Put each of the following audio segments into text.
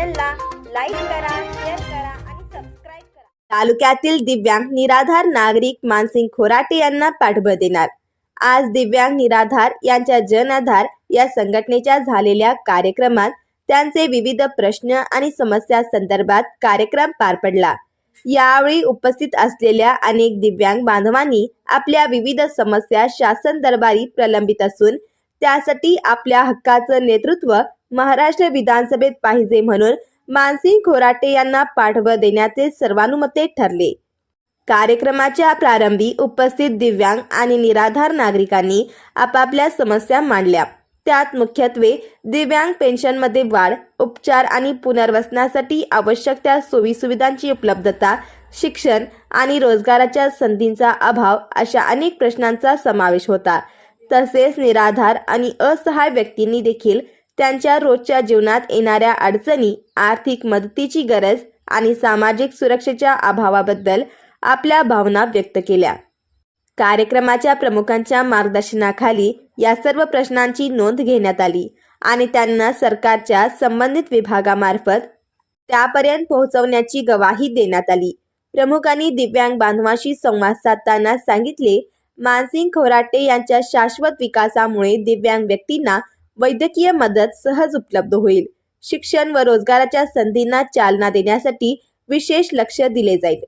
चॅनलला लाईक करा शेअर करा आणि सबस्क्राईब करा. तालुक्यातील दिव्यांग निराधार नागरिक मानसिंग खोराटे यांना पाठबळ देणार. आज दिव्यांग निराधार यांच्या जन आधार या संघटनेच्या झालेल्या कार्यक्रमात त्यांचे विविध प्रश्न आणि समस्या संदर्भात कार्यक्रम पार पडला. यावेळी उपस्थित असलेल्या अनेक दिव्यांग बांधवांनी आपल्या विविध समस्या शासन दरबारी प्रलंबित असून त्यासाठी आपल्या हक्काचं नेतृत्व महाराष्ट्र विधानसभेत पाहिजे म्हणून मानसिंग खोराटे यांना पाठबळ देण्याचे सर्वानुमते ठरले. कार्यक्रमाच्या प्रारंभी उपस्थित दिव्यांग आणि निराधार नागरिकांनी आपापल्या समस्या मांडल्या. त्यात मुख्यत्वे दिव्यांग पेन्शनमध्ये वाढ उपचार आणि पुनर्वसनासाठी आवश्यक त्या सोयीसुविधांची उपलब्धता शिक्षण आणि रोजगाराच्या संधींचा अभाव अशा अनेक प्रश्नांचा समावेश होता. तसेच निराधार आणि असहाय व्यक्तींनी देखील त्यांच्या रोजच्या जीवनात येणाऱ्या अडचणी आर्थिक मदतीची गरज आणि सामाजिक सुरक्षेच्या अभावाबद्दल आपल्या भावना व्यक्त केल्या. कार्यक्रमाच्या प्रमुखांच्या मार्गदर्शनाखाली या सर्व प्रश्नांची नोंद घेण्यात आली आणि त्यांना सरकारच्या संबंधित विभागामार्फत त्यापर्यंत पोहोचवण्याची गवाही देण्यात आली. प्रमुखांनी दिव्यांग बांधवांशी संवाद साधताना सांगितले मानसिंग खोराटे यांच्या शाश्वत विकासामुळे दिव्यांग व्यक्तींना वैद्यकीय मदत सहज उपलब्ध होईल. शिक्षण व रोजगाराच्या संधींना चालना देण्यासाठी विशेष लक्ष दिले जाईल.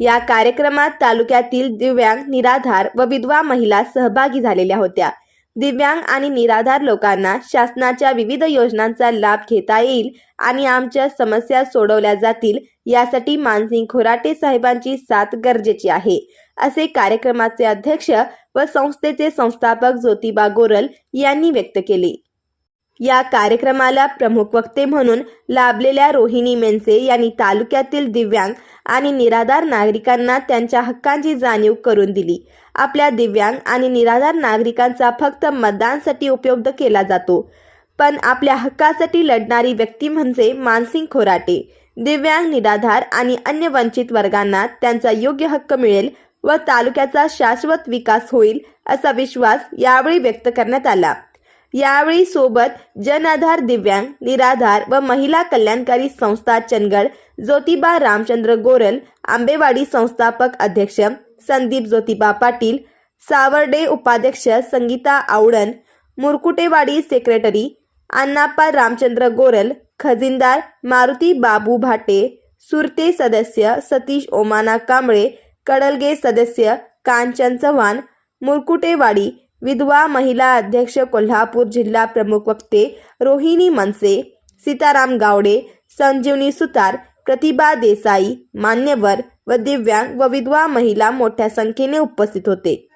या कार्यक्रमात तालुक्यातील दिव्यांग निराधार व विधवा महिला सहभागी झालेल्या होत्या. दिव्यांग आणि निराधार लोकांना शासनाच्या विविध योजनांचा लाभ घेता येईल आणि आमच्या समस्या सोडवल्या जातील यासाठी मानसिंग खोराटे साहेबांची साथ गरजेची आहे. असे कार्यक्रमाचे अध्यक्ष व संस्थेचे संस्थापक ज्योतिबा गोरल यांनी व्यक्त केले. या कार्यक्रमाला प्रमुख वक्ते म्हणून लाभलेल्या रोहिणी मेनसे यांनी तालुक्यातील दिव्यांग आणि निराधार नागरिकांना त्यांच्या हक्कांची जाणीव करून दिली. आपल्या दिव्यांग आणि निराधार नागरिकांचा फक्त मतदानसाठी उपयोग केला जातो. पण आपल्या हक्कासाठी लढणारी व्यक्ती म्हणजे मानसिंग खोराटे. दिव्यांग निराधार आणि अन्य वंचित वर्गांना त्यांचा योग्य हक्क मिळेल व तालुक्याचा शाश्वत विकास होईल असा विश्वास यावेळी व्यक्त करण्यात आला. यावेळी सोबत जन आधार दिव्यांग निराधार व महिला कल्याणकारी संस्था चंदगड ज्योतिबा रामचंद्र गोरल आंबेवाडी संस्थापक अध्यक्ष संदीप ज्योतिबा पाटील सावर्डे उपाध्यक्ष संगीता आवडण मुरकुटेवाडी सेक्रेटरी अण्णाप्पा रामचंद्र गोरल खजिनदार मारुती बाबू भाटे सुरते सदस्य सतीश ओमाना कांबळे कडलगे सदस्य कांचन चव्हाण मुरकुटेवाडी विधवा महिला अध्यक्ष कोल्हापूर जिल्हा प्रमुख वक्ते रोहिणी मनसे सीताराम गावडे संजीवनी सुतार प्रतिभा देसाई मान्यवर व दिव्यांग व विधवा महिला मोठ्या संख्येने उपस्थित होते.